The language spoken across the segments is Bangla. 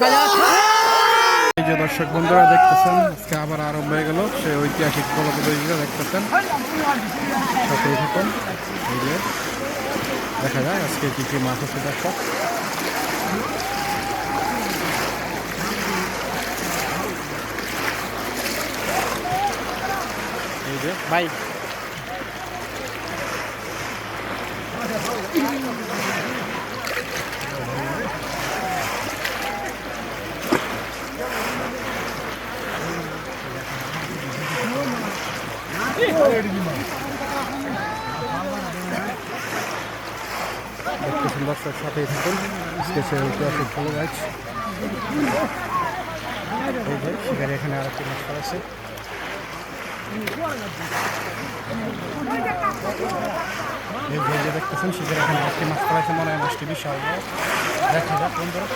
দেখা যাক এই যে দর্শক বন্ধুরা দেখতেছেন আজকে আবার আরম্ভ হয়ে গেল। সেই ঐতিহাসিক প্রতিযোগিতা দেখতেছেন। সাথেই থাকুন এই যে দেখা যায় আজকে কি কি মাছ আছে দর্শক। এই যে ভাই দেখতেছেন দর্শক সাথেই থাকুন আজকে সে ঐতিহাসিক ভালো গাছ শিকারি এখানে আর একটি মাছ আছে এই যে দেখতেছেন শিকারি এখানে আরেকটি মাছ পড়াছে মনে হয় মাছটি বিশাল। দেখা যাক বন্ধুরা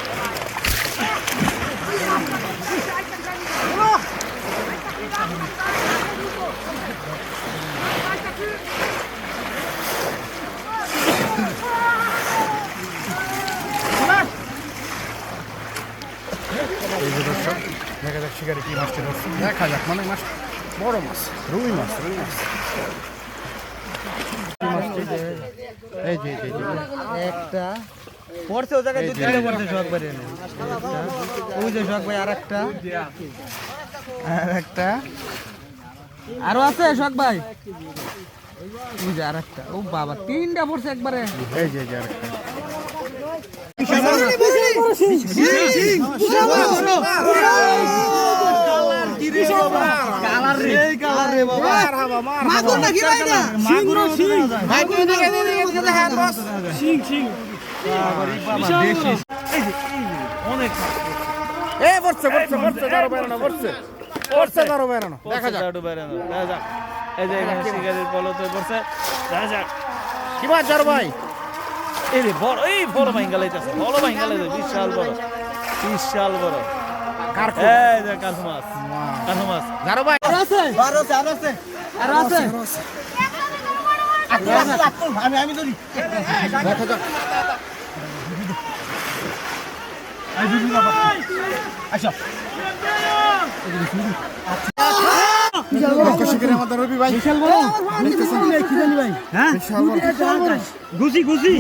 এই যে দর্শক দেখা যাক শিকারি কি মাছটি ধরছে দেখা যাক মানে মাছ বড় মাছ রুই মাছ রুই মাছ। এই যে- এই যে একটা পড়ছে ও জায়গায় দু তিনটে পড়ছে শখ ভাই ওই যে শখ ভাই আর একটা আর একটা আরও আছে শখ ভাই? ওই যে আর একটা ও বাবা তিনটা পড়ছে একবারে এই যে হ্যাঁ অনেক এ পড়ছে পড়ছে পড়ছে ধরো বেরানো পড়ছে পড়ছে ধরো বেরানো যাক দেখা যাক। এই যে এখানে শিকারির পলতে পড়ছে দেখা যাক। কি মাছ ধরো ভাই? এই রে বড় এই বড় ভাঙ্গা লাইতেছে বড় ভাঙ্গা লাইতেছে বিশাল বড় বিশাল বড়। এই যে কাঠু মাছ কাঠু মাছ। ধরো ভাই। আর আছে আর আছে আর আছে আর আছে। আমি আমি ধরি। দেখা যাক। আচ্ছা। গুছি গুছি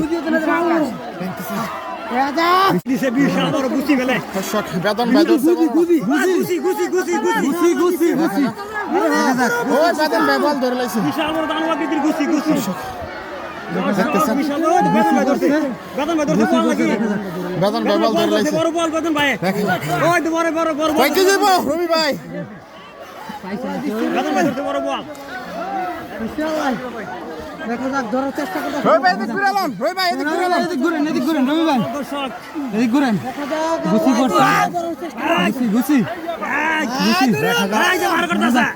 বেতন বেতন ধরে লাইছে বড়। বল। বেতন ভাই ওই তো বড় বড় বড় ভাই কি যাব রবি ভাই। দেখো যাক ধরার চেষ্টা করতে রবি ভাই এদিক ঘুরে এলাম রবি ভাই এদিক ঘুরে এলাম এদিক ঘুরেন এদিক ঘুরেন রবি ভাই এদিক ঘুরেন গুছি করছে। গুছি গুছি গুছি দেখা যাক।